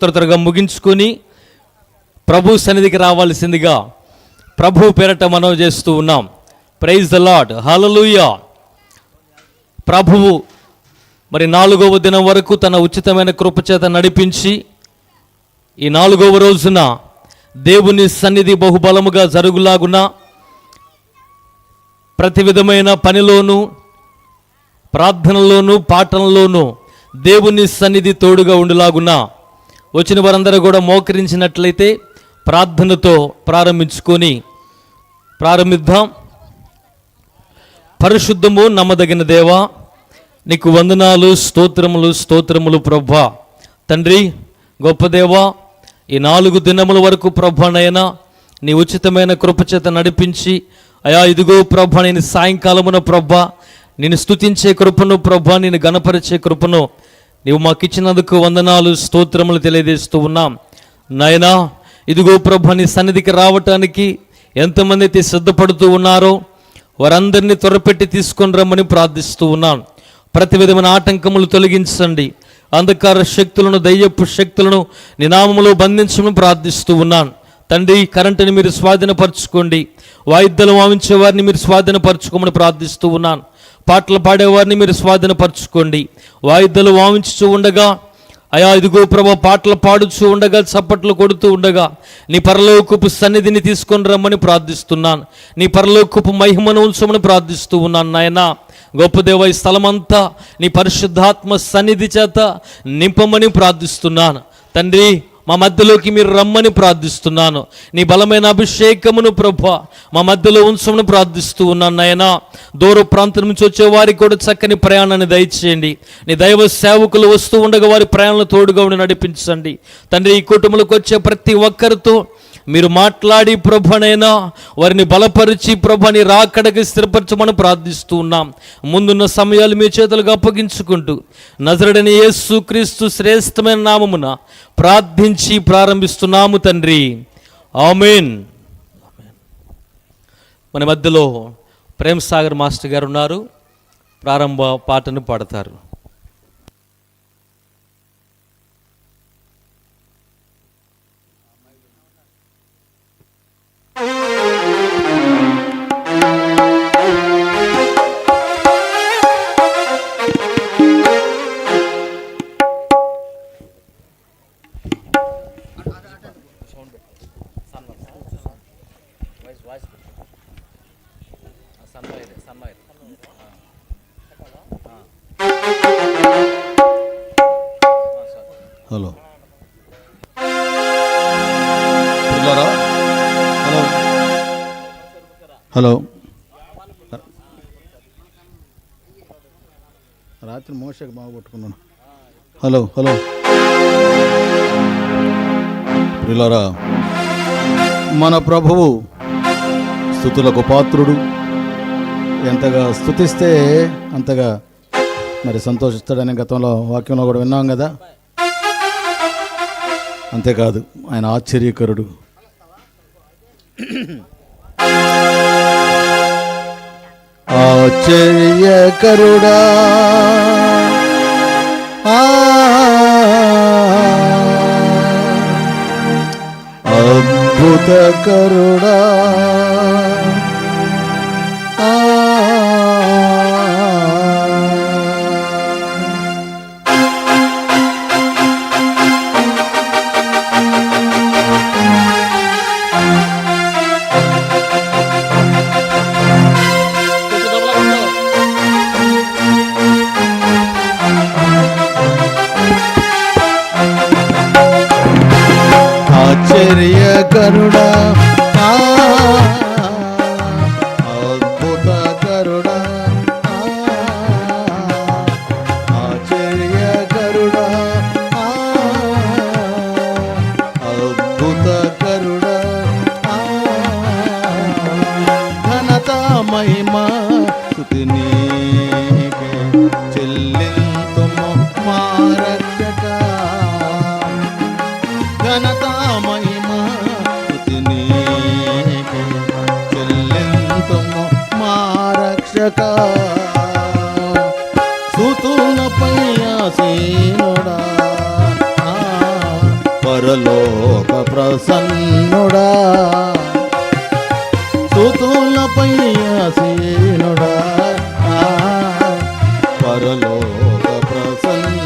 త్వర త్వరగా ముగించుకొని ప్రభు సన్నిధికి రావాల్సిందిగా ప్రభు పేరట మనం చేస్తూ ఉన్నాం. ప్రైజ్ ద లాడ్ హలలుయ ప్రభువు మరి నాలుగవ దినం వరకు తన ఉచితమైన కృపచేత నడిపించి ఈ నాలుగవ రోజున దేవుని సన్నిధి బహుబలముగా జరుగులాగున ప్రతి విధమైన పనిలోనూ ప్రార్థనలోనూ పాటనలోనూ దేవుని సన్నిధి తోడుగా ఉండులాగున వచ్చిన వారందరూ కూడా మోకరించినట్లయితే ప్రార్థనతో ప్రారంభించుకొని ప్రారంభిద్దాం. పరిశుద్ధము నమ్మదగిన దేవా నీకు వందనాలు స్తోత్రములు స్తోత్రములు ప్రభా. తండ్రి గొప్ప దేవా ఈ నాలుగు దినముల వరకు ప్రభానైనా నీ ఉచితమైన కృపచేత నడిపించి అయా ఇదిగో ప్రభా నేను సాయంకాలమున ప్రభా నేను స్తుతించే కృపను ప్రభా నేను గణపరిచే కృపను నీవు మాకు ఇచ్చినందుకు వందనాలు స్తోత్రములు తెలియజేస్తూ ఉన్నాం. నాయనా ఇదిగో ప్రభా నీ సన్నిధికి రావటానికి ఎంతమంది అయితే సిద్ధపడుతూ ఉన్నారో వారందరినీ త్వరపెట్టి తీసుకొని రమ్మని ప్రార్థిస్తూ ఉన్నాను ప్రతి విధమైన ఆటంకములు తొలగించండి. అంధకార శక్తులను దయ్యపు శక్తులను నినామములో బంధించమని ప్రార్థిస్తూ ఉన్నాను తండ్రి కరెంటుని మీరు స్వాధీనపరచుకోండి. వాయిద్యాలు వామించే వారిని మీరు స్వాధీనపరచుకోమని ప్రార్థిస్తూ ఉన్నాను పాటలు పాడేవారిని మీరు స్వాధీనపరచుకోండి. వాయిద్యాలు వామించుతూ ఉండగా అయా ఇదిగో ప్రభా పాటలు పాడుచూ ఉండగా చప్పట్లు కొడుతూ ఉండగా నీ పరలోకపు సన్నిధిని తీసుకొని రమ్మని ప్రార్థిస్తున్నాను. నీ పరలోకపు మహిమను ఉంచమని ప్రార్థిస్తూ ఉన్నాను నాయన. గొప్ప దేవ ఈ స్థలమంతా నీ పరిశుద్ధాత్మ సన్నిధి చేత నింపమని ప్రార్థిస్తున్నాను. తండ్రి మా మధ్యలోకి మీరు రమ్మని ప్రార్థిస్తున్నాను. నీ బలమైన అభిషేకమును ప్రభ మా మధ్యలో ఉంచమని ప్రార్థిస్తూ ఉన్నాను నాయనా. దూర ప్రాంతం నుంచి వచ్చే వారికి కూడా చక్కని ప్రయాణాన్ని దయచేయండి. నీ దైవ సేవకులు వస్తూ ఉండగా వారి ప్రయాణాలు తోడుగా ఉండి నడిపించండి. తండ్రి ఈ కుటుంబంలోకి వచ్చే ప్రతి ఒక్కరితో మీరు మాట్లాడి ప్రభనైనా వారిని బలపరిచి ప్రభని రాకడకి స్థిరపరచమని ప్రార్థిస్తూ ఉన్నాం. ముందున్న సమయాలు మీ చేతులకు అప్పగించుకుంటూ నజరడని యేసు క్రీస్తు శ్రేష్టమైన నామమున ప్రార్థించి ప్రారంభిస్తున్నాము తండ్రి. ఆమెన్. మన మధ్యలో ప్రేమ్ సాగర్ మాస్టర్ గారు ఉన్నారు. ప్రారంభ పాటను పాడతారు. హలో. హలో. హలో. రాత్రి మోసకి బాగా పట్టుకున్నాను. Hello hello. పిల్లరా మన ప్రభువు స్థుతులకు పాత్రుడు. ఎంతగా స్థుతిస్తే అంతగా మరి సంతోషిస్తాడని గతంలో వాక్యంలో కూడా విన్నాం కదా. అంతేకాదు ఆయన ఆశ్చర్యకరుడు. ఆశ్చర్యకరుడా. అద్భుతకరుడా. ఆశ్చర్యకరుడా కరుణ అద్భుత కరుణ ఆశ్చర్యకరుడా కరుణ అద్భుత కరుణ ఘనత మహిమ స్తుతి పరలోక ప్రసన్నుడా. సుతుల ఆసీనుడా పరలోక ప్రసన్న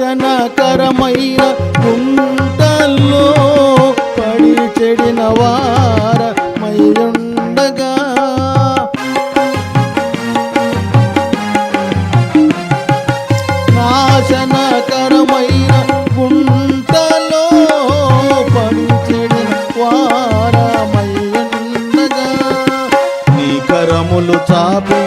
నాశనకరమైన గుంటల్లో పడి చెడిన వారమయ్యుండగా నాశనకరమైన గుంటల్లో పడి చెడిన వారమయ్యుండగా నీ కరములు చాపి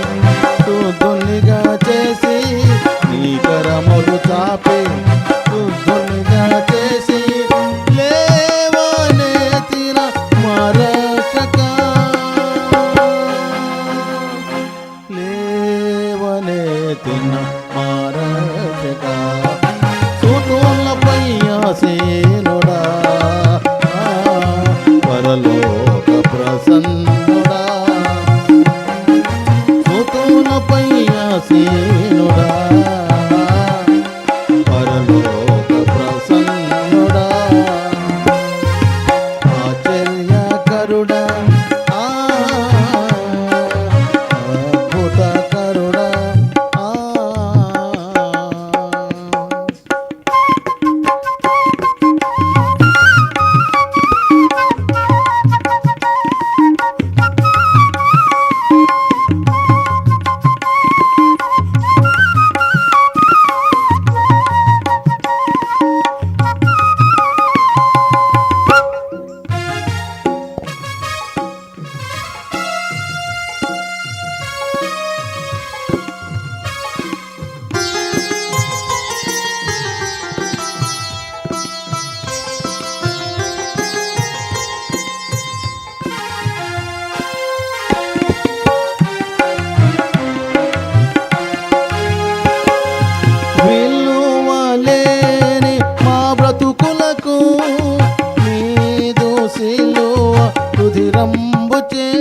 Yeah.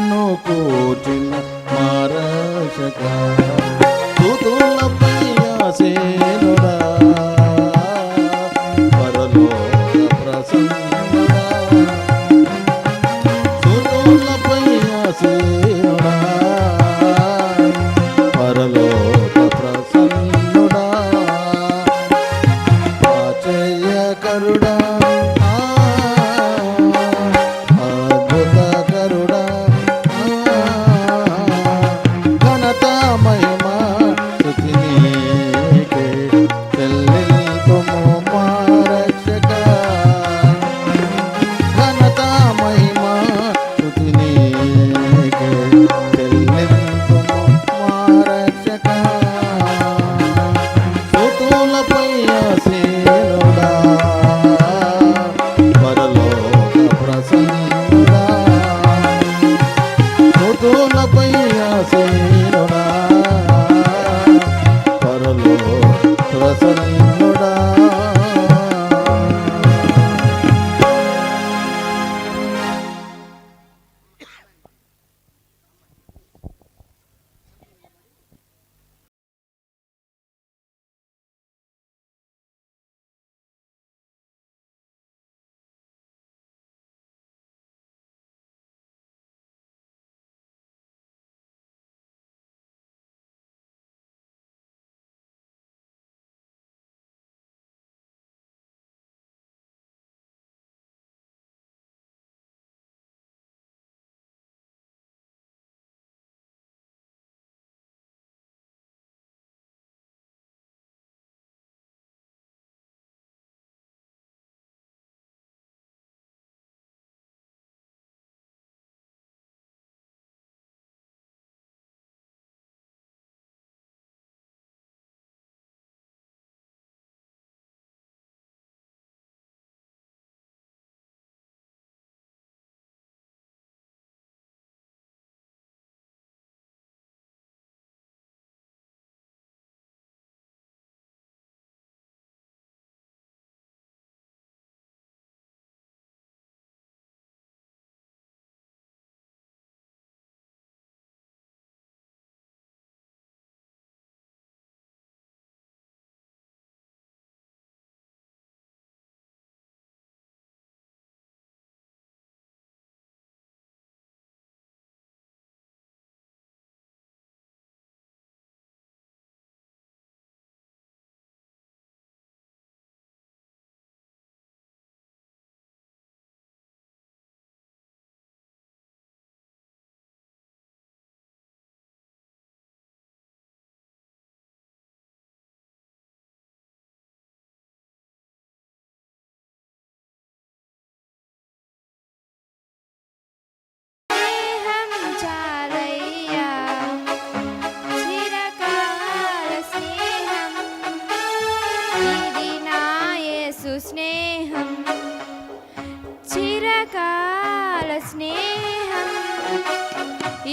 అనుకోచిన మారశక తుతులపై సేనుడా పరలోక ప్రసన్నుడా. తుతులపై సేనుడా పరలోక ప్రసన్నుడా. ఆచర్యకరుడా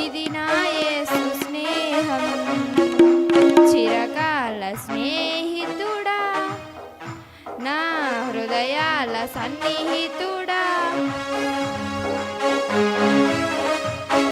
ఇది నా యేసు స్నేహం చిరకాల స్నేహితుడా నా హృదయాల సన్నిహితుడా.